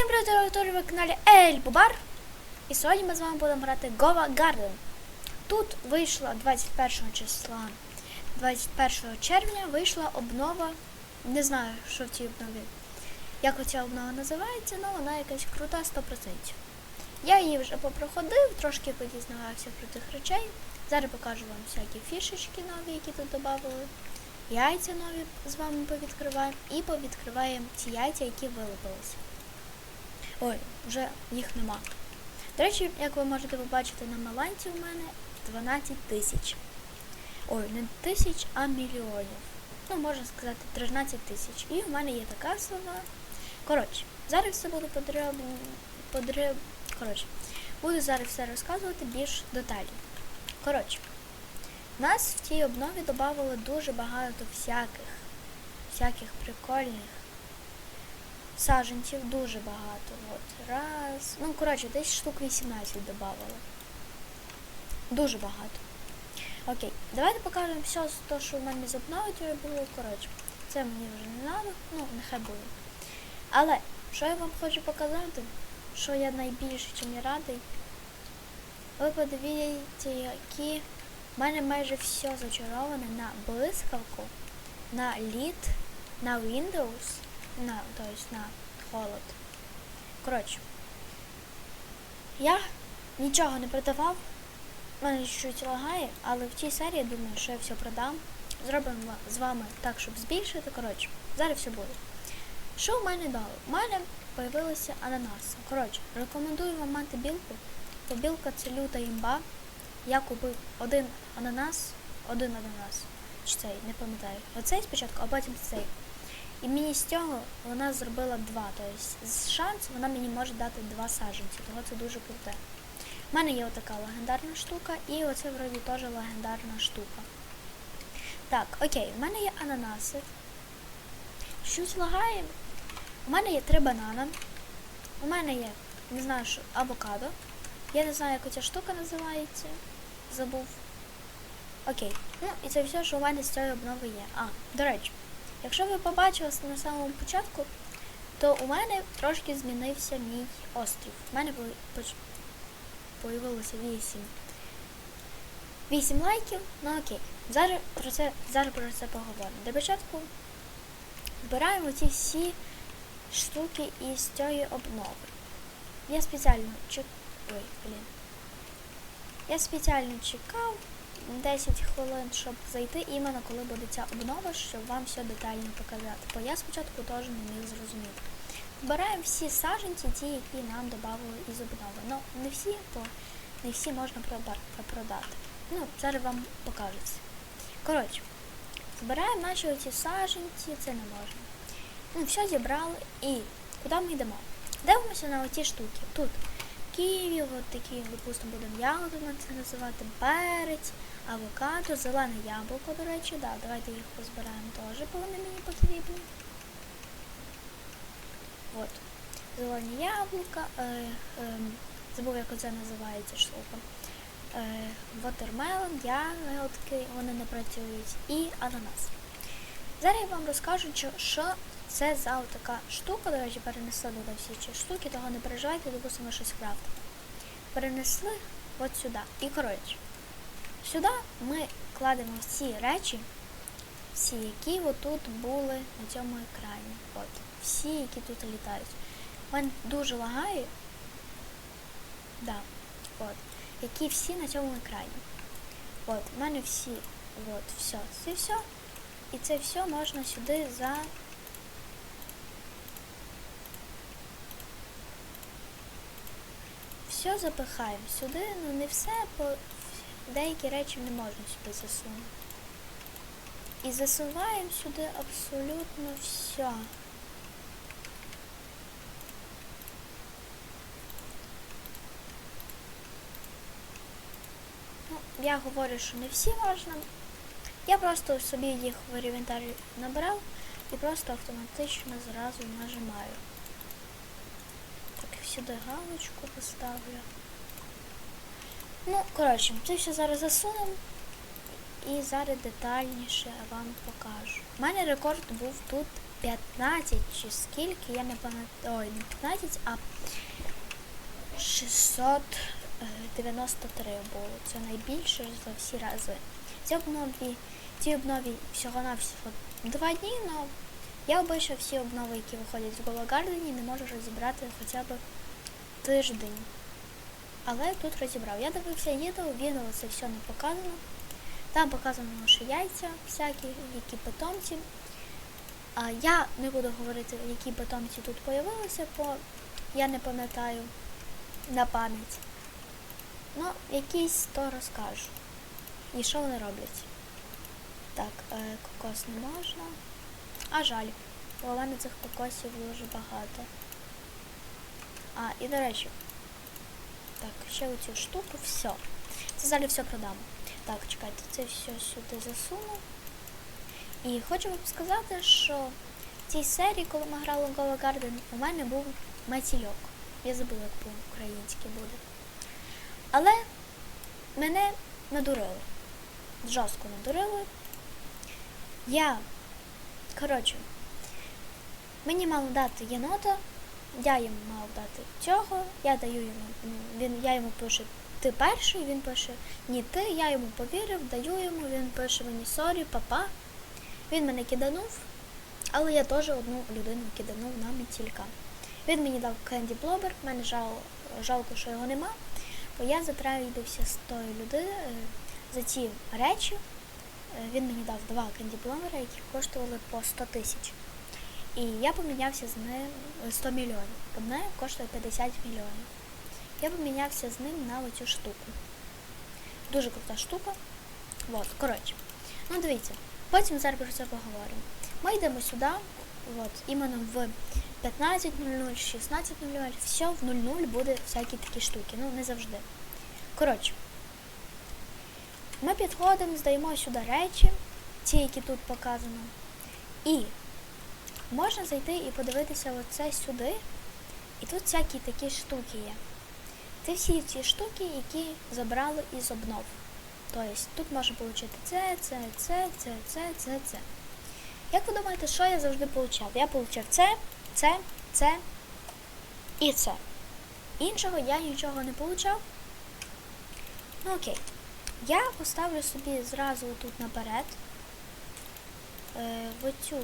Всім привіт, дорогі ви каналі Ель Бубар. І сьогодні ми з вами будемо грати Gova Garden. Тут вийшла 21 числа, 21 червня вийшла обнова. Не знаю, що в цій обнові. Як оця обнова називається, але вона якась крута 100%. Я її вже попроходив, трошки подізнавався про тих речей. Зараз покажу вам всякі фішечки нові, які тут додали. Яйця нові з вами повідкриваємо і повідкриваємо ці яйця, які вилупилися. Ой, вже їх нема. До речі, як ви можете побачити на маланці, у мене 12 тисяч. Ой, не тисяч, а мільйонів. Ну, можна сказати, 13 тисяч. І в мене є така сова. Коротше, зараз все буду подріб... подріб... Коротше, буду зараз все розказувати більш детально. Коротше, нас в цій обнові додавали дуже багато всяких, всяких прикольних саженців дуже багато. От, раз. Ну, коротше, десь штук 18 додавали. Дуже багато. Окей, давайте покажемо все того, що в мене з обновою було. Коротше, це мені вже не треба, ну, нехай буде. Але, що я вам хочу показати, що я найбільше чим я радий. Ви подивіться, які в мене майже все зачароване на блискавку, на лід, на Windows, на, то есть на холод. Коротше, я нічого не продавав, в мене чуть лагає, але в цій серії думаю, що я все продам. Зробимо з вами так, щоб збільшити. Коротше, зараз все буде. Що в мене дало? У мене появилися ананаси. Коротше, рекомендую вам мати білку, бо білка це люта імба. Я купив один ананас, один ананас. Чи цей, не пам'ятаю. Оцей спочатку, а потім цей. І мені з цього вона зробила два. Тобто з шанс вона мені може дати два саджанці, тому це дуже круте. У мене є отака легендарна штука, і оце вроді теж легендарна штука. Так, окей, в мене є ананаси. Щось лагає. У мене є три банана. У мене є, не знаю, що авокадо. Я не знаю, як оця штука називається. Забув. Окей. Ну, і це все, що у мене з цієї обнови є. А, до речі. Якщо ви побачили на самому початку, то у мене трошки змінився мій острів. У мене появилося 8. 8 лайків, ну окей. Зараз про це зараз про це поговоримо. Для початку збираємо ці всі штуки із цієї обнови. Я спеціально чек... Ой, блін. Я спеціально чекав 10 хвилин, щоб зайти іменно коли буде ця обнова, щоб вам все детально показати. Бо я спочатку теж не міг зрозуміти. Збираємо всі саженці, ті, які нам додали із обнови. Ну, не всі, бо не всі можна продати. Ну, зараз вам покажеться. Коротше, збираємо наші оці саженці, це не можна. Ну, все зібрали і куди ми йдемо? Дивимося на оці штуки. Тут ківі, от такі, допустимо, будемо ягодами це називати, перець, авокадо, зелене яблуко, до речі, да, давайте їх позбираємо теж, бо вони мені потрібні. От. Зелені яблука, е, е, забув, як оце називається штука. Е, Watermelon, ягодки, вони не працюють, і ананас. Зараз я вам розкажу, що це за така штука, до речі, перенесла туди всі ці штуки, того не переживайте, допустимо, щось крафтимо. Перенесли от сюди. І коротше, сюди ми кладемо всі речі, всі, які отут були на цьому екрані. От, Всі, які тут літають. Мене дуже лагає. Да, от, Які всі на цьому екрані. От, у мене всі, от, все, це все. І це все можна сюди за все запихаємо сюди, ну не все, бо деякі речі не можна сюди засунути. І засуваємо сюди абсолютно все. Ну, я говорю, що не всі можна. Я просто собі їх в інвентарі набрав і просто автоматично зразу нажимаю Так, сюди галочку поставлю. Ну, коротше, це все зараз засунемо і зараз детальніше вам покажу. У мене рекорд був тут 15 чи скільки, я не пам'ятаю. Ой, не 15, а 693 було. Це найбільше за всі рази. Ці обнові, ці обнові всього на всього два дні, але я обично всі обнови, які виходять з Голо Гардені, не можу розібрати хоча б тиждень. Але тут розібрав. Я дивився відео, відео це все не показано. Там показано, що яйця всякі, які питомці. А я не буду говорити, які питомці тут появилися, бо я не пам'ятаю на пам'ять. Ну, якісь то розкажу. І що вони роблять? Так, е, кокос не можна. А жаль, бо у мене цих кокосів дуже багато. А, і до речі, так, ще оцю штуку, все. Це зараз все продам. Так, чекайте, це все сюди засуну. І хочу вам сказати, що в цій серії, коли ми грали в Голо Garden, у мене був матільок. Я забула, як по-українськи буде. Але мене надурили. Жорстко надурили. Я, коротше, мені мало дати єнота, я йому мав дати цього, я даю йому, він, я йому пишу, ти перший, він пише, ні ти, я йому повірив, даю йому, він пише мені сорі, папа. Він мене киданув, але я теж одну людину киданув на мітілька. Він мені дав Кенді Блобер, мене жал, жалко, що його нема, бо я затрейдився з тої людини е, за ці речі. Е, Він мені дав два Кенді Блобера, які коштували по 100 тисяч. І я помінявся з ним е, 100 мільйонів. Одне коштує 50 мільйонів. Я помінявся з ним на оцю штуку. Дуже крута штука. От, коротше. Ну дивіться, потім зараз про це поговоримо. Ми йдемо сюди, от, іменно в 15.00, 16.00, все в 00 буде всякі такі штуки. Ну, не завжди. Коротше, ми підходимо, здаємо сюди речі, ті, які тут показано. І можна зайти і подивитися оце сюди. І тут всякі такі штуки є. Це всі ці штуки, які забрали із обнов. Тобто тут можна отримати це, це, це, це, це, це, це. Як ви думаєте, що я завжди получав? Я получав це, це, це і це. Іншого я нічого не получав. Ну окей. Я поставлю собі зразу тут наперед. Е, оцю.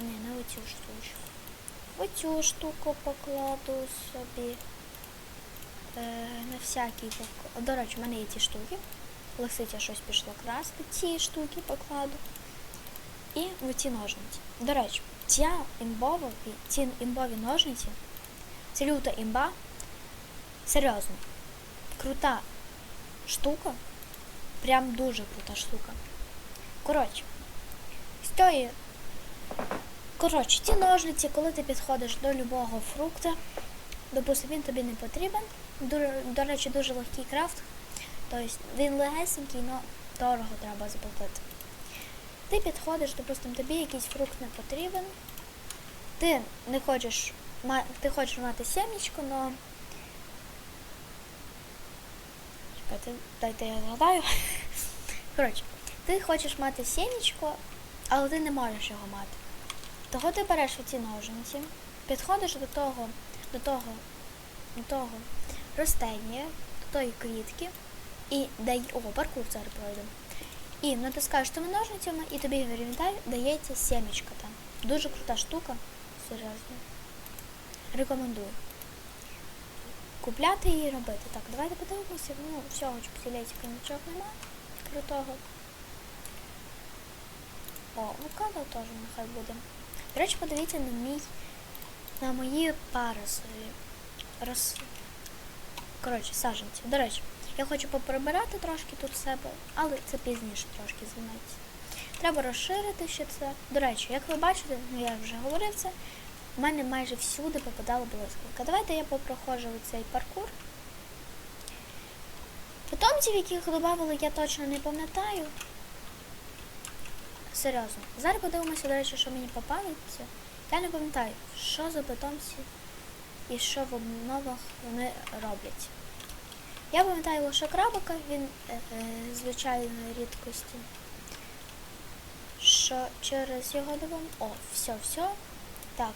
Ні, не оцю штучку. Оцю штуку покладу собі. Е, на всякий покладу. До речі, в мене є ті штуки. Лисиця щось пішло красти. Ці штуки покладу. І в ці ножниці. До речі, ця імбова, ці імбові ножниці, це люта імба. Серйозно. Крута штука. Прям дуже крута штука. Коротше, з. Коротше, ці ножниці, коли ти підходиш до любого фрукта, допустим, він тобі не потрібен. До, до речі, дуже легкий крафт. Тобто він легесенький, але дорого треба заплатити. Ти підходиш, допустим, тобі якийсь фрукт не потрібен. Ти не хочеш ти хочеш мати сімечко, але. Чекайте, дайте я згадаю. Коротше, ти хочеш мати сімечко, але ти не можеш його мати. Того ти береш оці ножниці, підходиш до того, до того, до того ростення, до тої квітки і дай. О, паркур зараз пройдемо. І натискаєш тими ножницями, і тобі в інвентар дається сімечка там. Дуже крута штука. Серйозно. Рекомендую. Купляти і робити. Так, давайте подивимося. Ну, всього чупсілетика нічого нема. Крутого. О, авокадо теж нехай буде. До речі, подивіться на мій на мої парасолі. Роз... Коротше, саженці. До речі, я хочу поприбирати трошки тут себе, але це пізніше трошки займається. Треба розширити ще це. До речі, як ви бачите, ну я вже говорив це, в мене майже всюди попадала блискавка. Давайте я попроходжу цей паркур. Питомців, яких додавали, я точно не пам'ятаю. Серйозно. Зараз подивимося, до речі, що мені попалиться. Я не пам'ятаю, що за питомці і що в обновах вони роблять. Я пам'ятаю лише крабика, він е, е, звичайної рідкості. Що через його дивом. О, все, все. Так.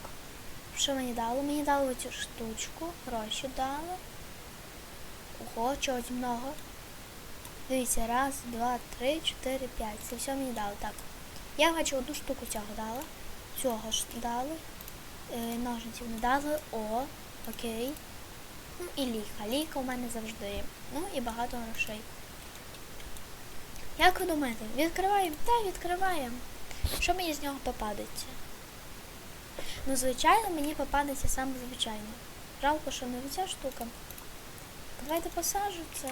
Що мені дало? Мені дали оцю штучку, гроші дали. Ого, чогось много. Дивіться, раз, два, три, чотири, п'ять. Це все мені дали. Так. Я хочу одну штуку цього дала. Цього ж дали. Е, ножниців не дали. О, окей. Ну і ліка. Ліка у мене завжди. Ну і багато грошей. Як ви думаєте, відкриваємо? Так, відкриваємо. Що мені з нього попадеться? Ну, звичайно, мені попадеться саме звичайно. Жалко, що не ця штука. Давайте посажу це.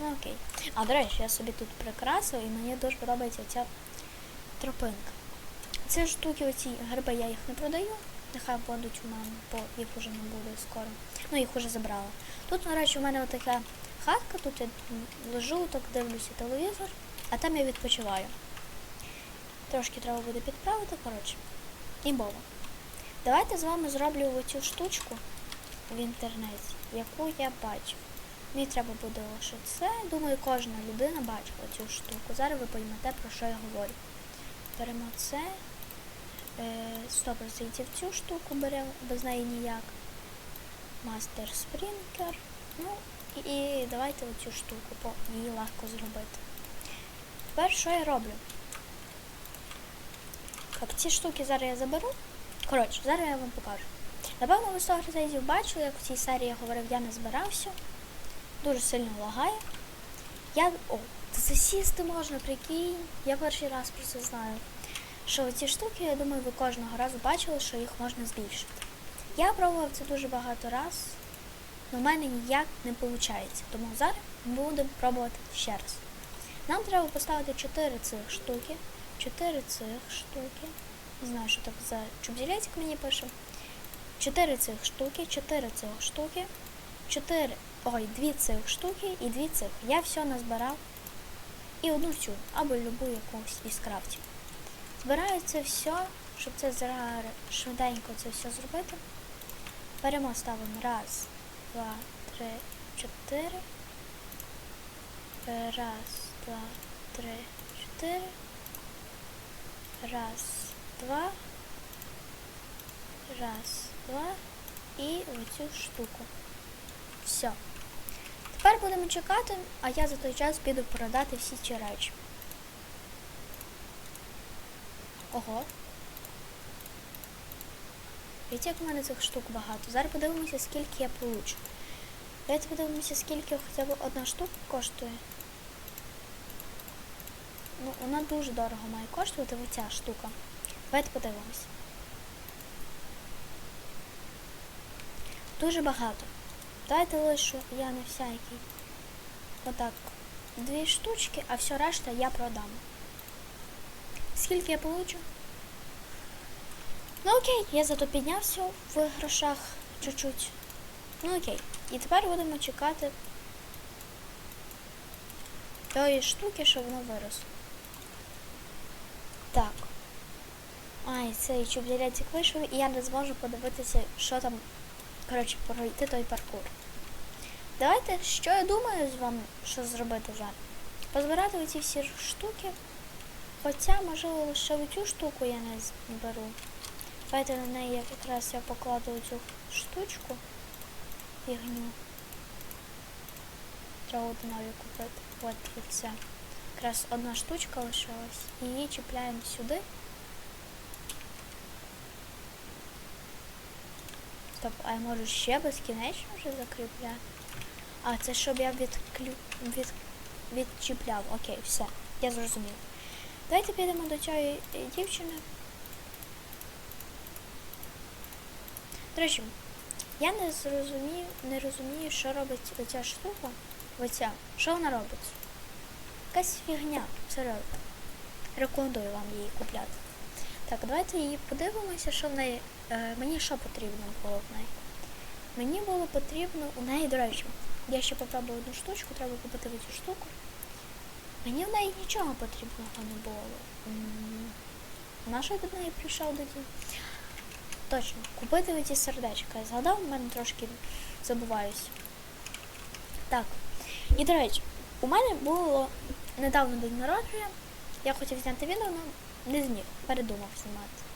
Ну окей. А до речі, я собі тут прикрасила і мені дуже подобається ця тропинка. Ці штуки, оці гриби, я їх не продаю. Нехай будуть у мене, бо їх уже не буде скоро. Ну, їх уже забрала. Тут, до речі, у мене отака хатка, тут я лежу, так дивлюся телевізор, а там я відпочиваю. Трошки треба буде підправити, коротше. І бова. Давайте з вами зроблю оцю штучку в інтернеті, яку я бачив. Мені треба буде лише це. Думаю, кожна людина бачила цю штуку. Зараз ви поймете, про що я говорю. Беремо це. Е, 100% цю штуку беремо, без неї ніяк. Мастер спрінкер. Ну, і, і давайте оцю штуку, бо її легко зробити. Тепер що я роблю? Так, ці штуки зараз я заберу. Коротше, зараз я вам покажу. Напевно, ви 100 разів бачили, як в цій серії я говорив, я не збирався. Дуже сильно лагає. Я. О, засісти можна, прикинь. Я перший раз про це знаю. Що ці штуки, я думаю, ви кожного разу бачили, що їх можна збільшити. Я пробував це дуже багато раз, але в мене ніяк не виходить. Тому зараз будемо пробувати ще раз. Нам треба поставити 4 цих штуки. 4 цих штуки. Не знаю, що так за чубзілецик мені пише. 4 цих штуки, 4 цих штуки, 4, ой, 2 цих штуки і 2 цих. Я все назбирав. І одну цю, або любу якусь із крафтів. Збираю це все, щоб це швиденько це все зробити. Беремо, ставимо раз, два, три, чотири. Раз, два, три, чотири. Раз, два. Раз, два. І оцю штуку. Все. Тепер будемо чекати, а я за той час піду продати всі ці речі. Ого. Видите, як в мене цих штук багато. Зараз подивимося, скільки я получу. Давайте подивимося, скільки хоча б одна штука коштує. Ну, вона дуже дорого має коштувати оця штука. Давайте подивимося. Дуже багато. Дайте лише я не всякий. Отак. Дві штучки, а все решта я продам. Скільки я получу? Ну окей, я зато піднявся в грошах чуть-чуть. Ну окей. І тепер будемо чекати тої штуки, що воно виросло. Так. Ай, цей чубзілятик вийшов, і я не зможу подивитися, що там, коротше, пройти той паркур. Давайте, що я думаю з вами, що зробити зараз? Позбирати оці всі штуки. Хоча, можливо, лише цю штуку я не зберу. Давайте на неї якраз я покладу цю штучку фігню. Треба буде купити. От і все. Якраз одна штучка лишилась. Її чіпляємо сюди. Стоп, а я можу ще безкінечно вже закріпляти? А, це щоб я відклю... від... відчіпляв. Окей, все, я зрозумів. Давайте підемо до цієї дівчини. До я не зрозумію, не розумію, що робить оця штука. Оця. Що вона робить? Якась фігня, серйозно. Рекомендую вам її купляти. Так, давайте її подивимося, що в неї. Е, мені що потрібно було в неї. Мені було потрібно у неї, до речі, я ще попробую одну штучку, треба купити цю штуку. Мені в неї нічого потрібного не було. Я до неї прийшов тоді? Точно, купити ці сердечка. Я згадав, в мене трошки забуваюся. Так. І до речі, у мене було недавно день народження. Я хотів зняти відео, але не зміг, передумав знімати.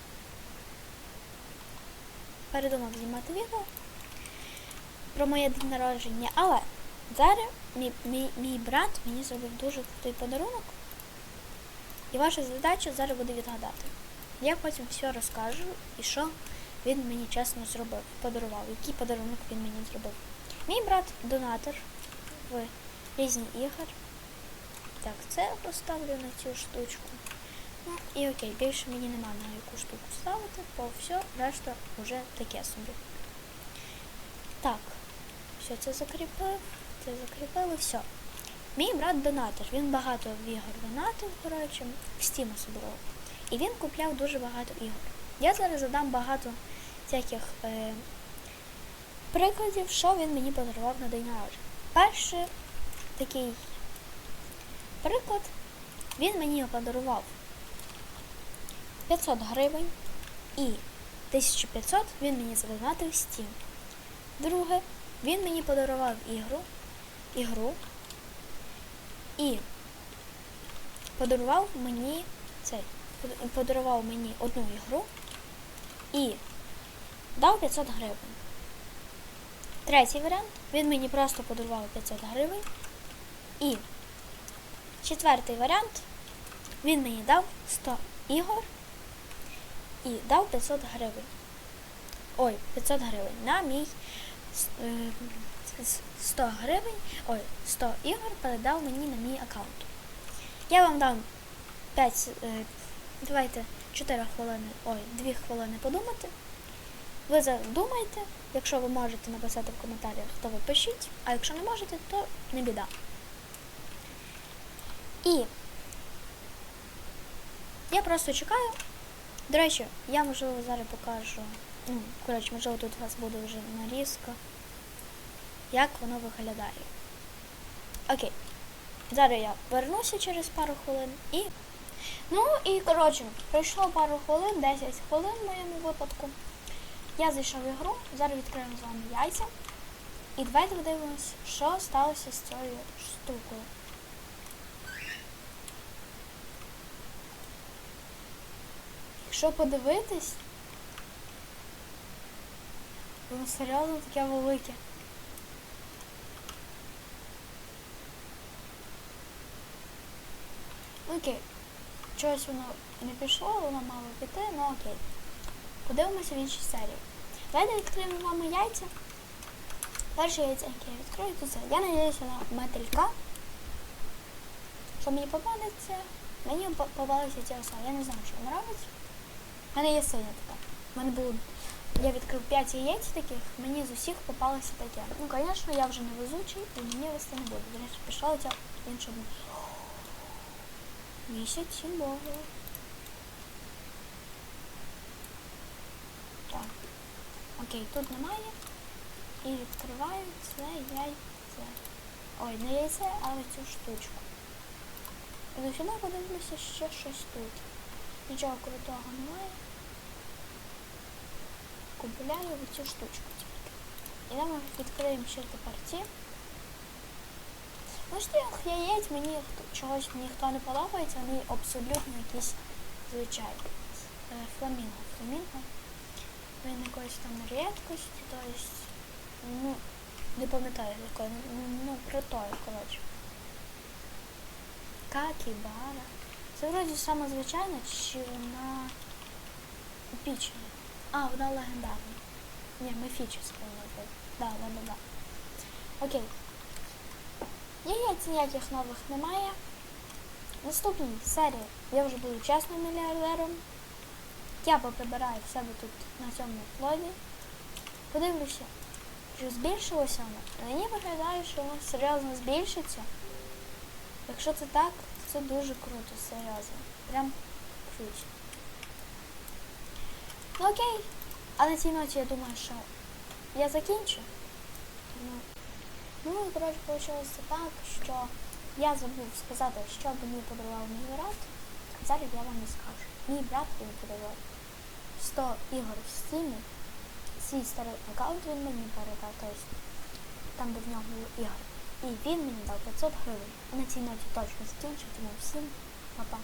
Передумав знімати відео про моє день народження, але зараз мій, мій, мій брат мені зробив дуже крутий подарунок. І ваша задача зараз буде відгадати. Я потім все розкажу і що він мені чесно зробив, подарував, який подарунок він мені зробив. Мій брат донатор в різні ігор. Так, це поставлю на цю штучку. Ну і окей, більше мені нема на яку штуку ставити, бо все, решта вже таке собі. Так, все це закріпив, це закріпили, все. Мій брат донатор, він багато в ігор донатив, коротше, в Steam особливо. І він купляв дуже багато ігор. Я зараз задам багато всяких е, прикладів, що він мені подарував на день народження. Перший такий приклад, він мені подарував 500 гривень і 1500 він мені задонатив Steam. Друге, він мені подарував ігру, ігру і подарував мені цей, подарував мені одну ігру і дав 500 гривень. Третій варіант, він мені просто подарував 500 гривень. І четвертий варіант, він мені дав 100 ігор і дав 500 гривень. Ой, 500 гривень на мій с- е, с- 100 гривень, ой, 100 ігор передав мені на мій аккаунт. Я вам дам 5, е, давайте 4 хвилини, ой, 2 хвилини подумати. Ви задумайте, якщо ви можете написати в коментарях, то ви пишіть, а якщо не можете, то не біда. І я просто чекаю. До речі, я можливо зараз покажу. Ну, коротше, можливо, тут у вас буде вже нарізка, як воно виглядає. Окей. Зараз я вернуся через пару хвилин і. Ну і коротше, пройшло пару хвилин, 10 хвилин в моєму випадку. Я зайшов в ігру, зараз відкриємо з вами яйця. І давайте подивимось, що сталося з цією штукою. Якщо подивитись, воно серйозно таке велике. Окей. Чогось воно не пішло, воно мало піти, ну окей. Подивимося в іншій серії. Давайте відкриємо вами яйця. Перше яйце, яке я відкрию, то це. Я надіюся на мотилька. Що мені попадеться? Мені по- попалася ця. Я не знаю, що вона робить. У мене є синя така. У мене було. Я відкрив 5 яєць таких, мені з усіх попалося таке. Ну, звісно, я вже не везучий і мені вести не буде. До пішла ця інша. Місяць Богу. Так. Окей, тут немає. І відкриваю це яйце. Ой, не яйце, а оцю штучку. І до сюди подивимося ще щось тут. Нічого крутого немає. Купляю оцю штучку тільки. І там ми відкриємо ще тепер ці. Ну, з яєць мені чогось ніхто не подобається, вони абсолютно якісь звичайні. Е, Фламінго. Фламінго. Він якоїсь там рідкості, то есть, ну, не пам'ятаю якої, ну, ну, крутої, коротше. Какібара. Це вроді саме звичайна, чи вона епічна? А, вона легендарна. Ні, вона буде. Да, да, да, да. Окей. Яєць ніяких нових немає. Наступній серії я вже буду чесним мільярдером. Я поприбираю в себе тут на цьому плоді. Подивлюся, чи збільшилося воно. Мені виглядає, що воно серйозно збільшиться. Якщо це так, це дуже круто, серйозно. Прям круть. Ну окей. А на цій ноті я думаю, що я закінчу. Ну, коротше, вийшло так, що я забув сказати, що мені подарував мій брат. Зараз я вам не скажу. Мій брат мені подарував 100 ігор в стімі. Свій старий аккаунт він мені передав, тобто там, де в нього були ігри. І він мені дав 500 гривень. На цій ноті точно закінчу, тому всім па-па.